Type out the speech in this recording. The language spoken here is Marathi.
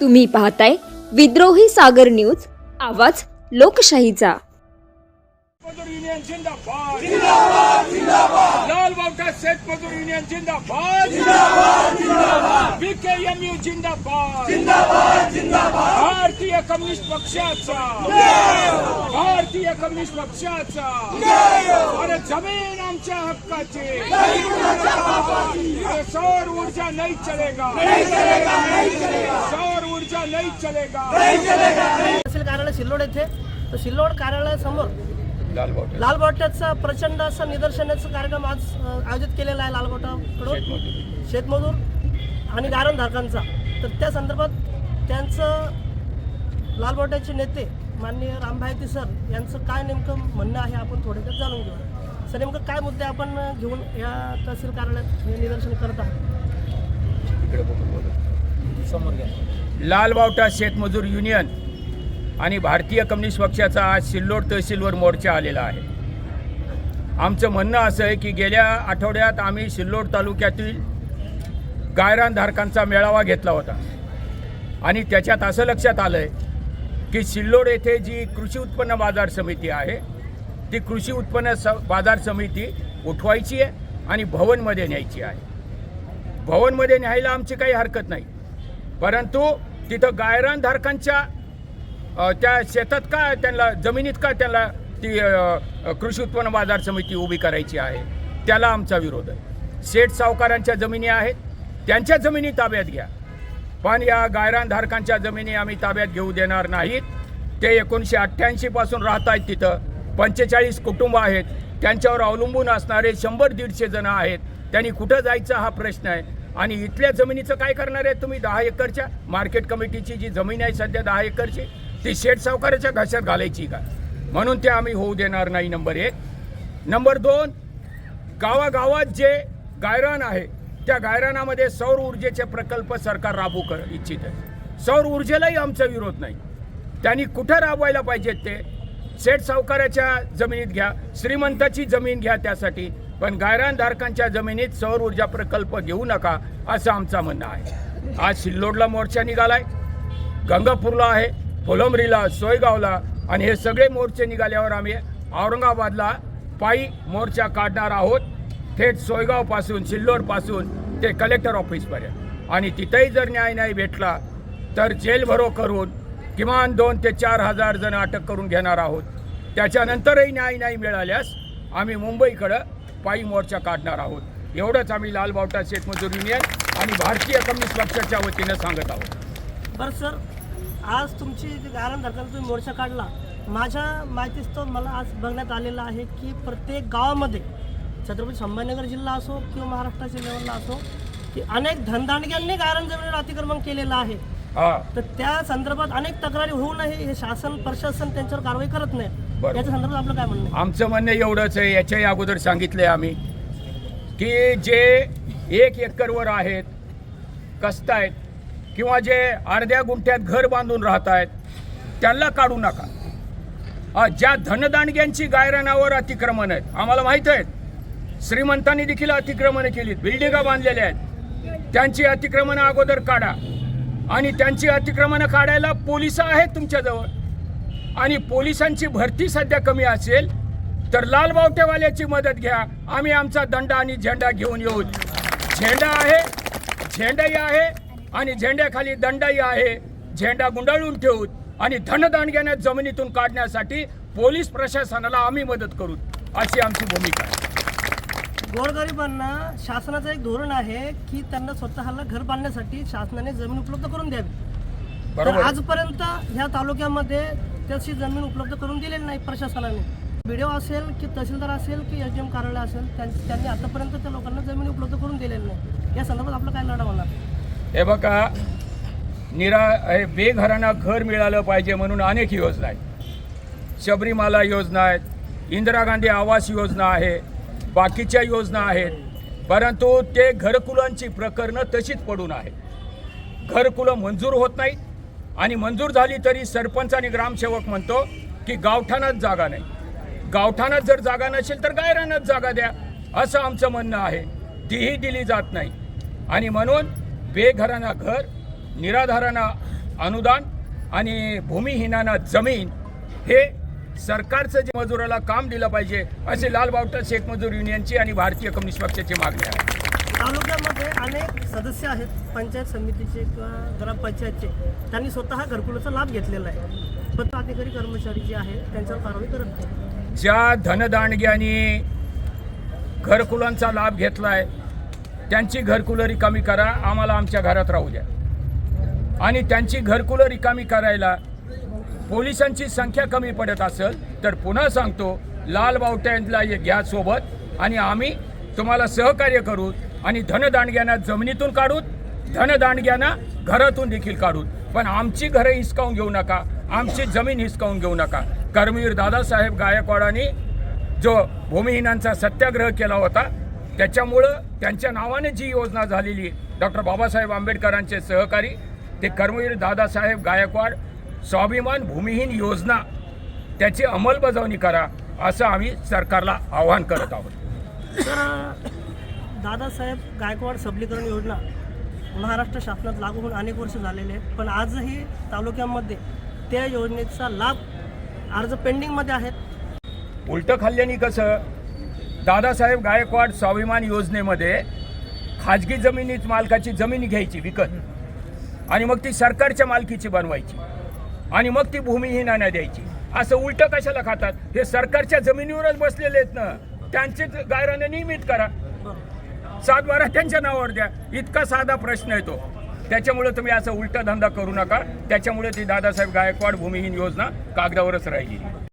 तुम्ही पाहताय विद्रोही सागर न्यूज आवाज लोकशाहीचा मजदूर युनियन जिंदाबाद जिंदाबाद जिंदाबाद लाल बावटा शेत मजदूर युनियन जिंदाबाद जिंदाबाद जिंदाबाद बीकेएमयू जिंदाबाद जिंदाबाद जिंदाबाद भारतीय कम्युनिस्ट पक्षाचा. भारतीय कम्युनिस्ट पक्षाचा. अरे जमीन आमच्या हक्काची. सौर ऊर्जा नहीं चलेगा. नहीं चलेगा नहीं चलेगा. सौर ऊर्जा नहीं चलेगा. तहसील कार्यालय सिल्लोड येथे. तर सिल्लोड कार्यालयासमोर लाल बावटा लाल बावट्याचा प्रचंड असा निदर्शनाचा कार्यक्रम आज आयोजित केलेला आहे लालबावटाकडून शेतमजूर आणि गारणधारकांचा तर त्या संदर्भात त्यांचं लालबावट्याचे नेते माननीय रामभायती सर यांचं काय नेमकं म्हणणं आहे आपण थोडक्यात जाणून घेऊ सर नेमकं काय मुद्दे आपण घेऊन या तहसील कार्यालयात हे निदर्शन करत आहात? लाल बावटा शेतमजूर युनियन. आणि भारतीय कम्युनिस्ट पक्षाचा आज सिल्लोड तहसीलवर मोर्चा आलेला आहे. आमचं म्हणणं असं आहे की गेल्या आठवड्यात आम्ही सिल्लोड तालुक्यातील गायरानधारकांचा मेळावा घेतला होता. आणि त्याच्यात असं लक्षात आलं आहे की सिल्लोड येथे जी कृषी उत्पन्न बाजार समिती आहे ती कृषी उत्पन्न स बाजार समिती उठवायची आहे आणि भवनमध्ये न्यायची आहे. भवनमध्ये न्यायला आमची काही हरकत नाही. परंतु तिथं गायरानधारकांच्या त्या शेतात का त्यांना जमिनीत का त्यांना ती कृषी उत्पन्न बाजार समिती उभी करायची आहे त्याला आमचा विरोध आहे. शेठ सावकारांच्या जमिनी आहेत त्यांच्या जमिनी ताब्यात घ्या. पण या गायरानधारकांच्या जमिनी आम्ही ताब्यात घेऊ देणार नाहीत. ते एकोणीसशे अठ्ठ्याऐंशीपासून राहत आहेत तिथं. पंचेचाळीस कुटुंब आहेत. त्यांच्यावर अवलंबून असणारे शंभर दीडशे जण आहेत. त्यांनी कुठं जायचं हा प्रश्न आहे? आणि इथल्या जमिनीचं काय करणार आहे तुम्ही? दहा एकरच्या मार्केट कमिटीची जी जमीन आहे सध्या दहा एकरची ती शेठ सावकाराच्या घशात घालायची का? म्हणून ते आम्ही होऊ देणार नाही नंबर एक. नंबर दोन गावागावात जे गायरान आहे त्या गायरानामध्ये सौर ऊर्जेचे प्रकल्प सरकार राबू कर इच्छित आहे. सौर ऊर्जेलाही आमचा विरोध नाही. त्यांनी कुठं राबवायला पाहिजेत ते? शेठ सावकाराच्या जमिनीत घ्या श्रीमंताची जमीन घ्या त्यासाठी पण गायरानधारकांच्या जमिनीत सौर ऊर्जा प्रकल्प घेऊ नका असं आमचं म्हणणं आहे. आज सिल्लोडला मोर्चा निघालाय गंगापूरला आहे कोलंबरीला सोयगावला आणि हे सगळे मोर्चे निघाल्यावर आम्ही औरंगाबादला पायी मोर्चा काढणार आहोत. थेट सोयगावपासून सिल्लोडपासून ते कलेक्टर ऑफिसपर्यंत आणि तिथेही जर न्याय नाही भेटला तर जेलभरो करून किमान दोन ते चार हजार जण अटक करून घेणार आहोत. त्याच्यानंतरही न्याय नाही मिळाल्यास आम्ही मुंबईकडं पायी मोर्चा काढणार आहोत. एवढंच आम्ही लाल बावटा शेतमजूर युनियन आणि भारतीय कम्युनिस्ट पक्षाच्या वतीनं सांगत आहोत. बरं सर. आज तुमची जी गारणधारकांचा तुम्ही मोर्चा काढला माझ्या माहितीस तो मला आज बघण्यात आलेलं आहे की प्रत्येक गावामध्ये छत्रपती संभाजीनगर जिल्हा असो किंवा महाराष्ट्राच्या लेवलला असो की अनेक धनदांडग्यांनी गारण जमिनीवर अतिक्रमण केलेलं आहे हा तर त्या संदर्भात अनेक तक्रारी होऊनही हे शासन प्रशासन त्यांच्यावर कारवाई करत नाही बरोबर. याच्या संदर्भात आपलं काय म्हणणं? आमचं म्हणणं एवढंच आहे याच्याही अगोदर सांगितलंय आम्ही की जे एक एकरवर आहेत कसतायत किंवा जे अर्ध्या गुंठ्यात घर बांधून राहत आहेत त्यांना काढू नका. ज्या धनदांडग्यांची गायरानावर अतिक्रमण आहेत आम्हाला माहीत आहेत. श्रीमंतांनी देखील अतिक्रमणं केलीत बिल्डिंगा बांधलेल्या आहेत. त्यांची अतिक्रमणं अगोदर काढा. आणि त्यांची अतिक्रमणं काढायला पोलीस आहेत तुमच्याजवळ. आणि पोलिसांची भरती सध्या कमी असेल तर लाल बावटेवाल्याची मदत घ्या. आम्ही आमचा दंडा आणि झेंडा घेऊन येऊ. झेंडा आहे झेंडाही आहे आणि झेंड्याखाली दंडही आहे. झेंडा गुंडाळून ठेवू आणि धनदांडग्याने जमिनीतून काढण्यासाठी पोलीस प्रशासनाला आम्ही मदत करू. अशी आमची भूमिका आहे. गोरगरिबांना शासनाचं एक धोरण आहे की त्यांना स्वतःला घर बांधण्यासाठी शासनाने जमीन उपलब्ध करून द्यावी. तर आजपर्यंत ह्या तालुक्यामध्ये त्याची जमीन उपलब्ध करून दिलेली नाही प्रशासनाने. बीडीओ असेल की तहसीलदार असेल की एस डी एम कार्यालय असेल त्यां- त्यांनी आतापर्यंत त्या लोकांना जमीन उपलब्ध करून दिलेली नाही. या संदर्भात आपलं काय लढा होणार? हे बघा निरा हे बेघरांना घर मिळालं पाहिजे म्हणून अनेक योजना आहेत. शबरीमाला योजना आहेत इंदिरा गांधी आवास योजना आहे बाकीच्या योजना आहेत परंतु ते घरकुलांची प्रकरणं तशीच पडून आहेत. घरकुलं मंजूर होत नाहीत आणि मंजूर झाली तरी सरपंच आणि ग्रामसेवक म्हणतो की गावठाणात जागा नाही. गावठाणात जर जागा नसेल तर गायरानात जागा द्या असं आमचं म्हणणं आहे. तीही दिली जात नाही. आणि म्हणून बेघरांना घर निराधारांना अनुदान आणि भूमिहीनांना जमीन हे सरकारचं जे मजुराला काम दिलं पाहिजे असे लाल बावटा शेख मजूर युनियनची आणि भारतीय कम्युनिस्ट पक्षाची मागणी आहे. तालुक्यामध्ये अनेक सदस्य आहेत पंचायत समितीचे किंवा ग्रामपंचायतचे. त्यांनी स्वतः घरकुलाचा लाभ घेतलेला आहे. पण अधिकारी कर्मचारी जे आहेत त्यांच्यावर कारवाई करत नाही ज्या धनदांडग्यांनी घरकुलांचा लाभ घेतलाय त्यांची घरकुलं रिकामी करा आम्हाला आमच्या घरात राहू द्या. आणि त्यांची घरकुलं रिकामी करायला पोलिसांची संख्या कमी पडत असेल तर पुन्हा सांगतो लाल बावट्यांना हे घ्या सोबत आणि आम्ही तुम्हाला सहकार्य करू आणि धनदांडग्यांना जमिनीतून काढू धनदांडग्यांना घरातून देखील काढू पण आमची घरं हिसकावून घेऊ नका आमची जमीन हिसकावून घेऊ नका. कर्मवीर दादासाहेब गायकवाडांनी जो भूमिहीनांचा सत्याग्रह केला होता त्याच्यामुळं त्यांच्या नावाने जी योजना झालेली डॉक्टर बाबासाहेब आंबेडकरांचे सहकारी ते कर्मवीर दादासाहेब गायकवाड स्वाभिमान भूमिहीन योजना त्याची अंमलबजावणी करा असं आम्ही सरकारला आवाहन करत आहोत. तर दादासाहेब गायकवाड सबलीकरण योजना महाराष्ट्र शासनात लागू होऊन अनेक वर्ष झालेले आहेत. पण आजही तालुक्यामध्ये त्या योजनेचा लाभ अर्ज पेंडिंगमध्ये आहेत. उलटं खाल्ल्याने कसं? दादासाहेब गायकवाड स्वाभिमान योजनेमध्ये खाजगी जमिनीत मालकाची जमीन घ्यायची विकत. आणि मग ती सरकारच्या मालकीची बनवायची. आणि मग ती भूमिहीनांना द्यायची. असं उलटं कशाला खातात? हे सरकारच्या जमिनीवरच बसलेले आहेत ना. त्यांचेच गायराने नियमित करा. बरं सात बारा त्यांच्या नावावर द्या. इतका साधा प्रश्न येतो. त्याच्यामुळे तुम्ही असा उलटा धंदा करू नका. त्याच्यामुळे ती दादासाहेब गायकवाड भूमिहीन योजना कागदावरच राहिली.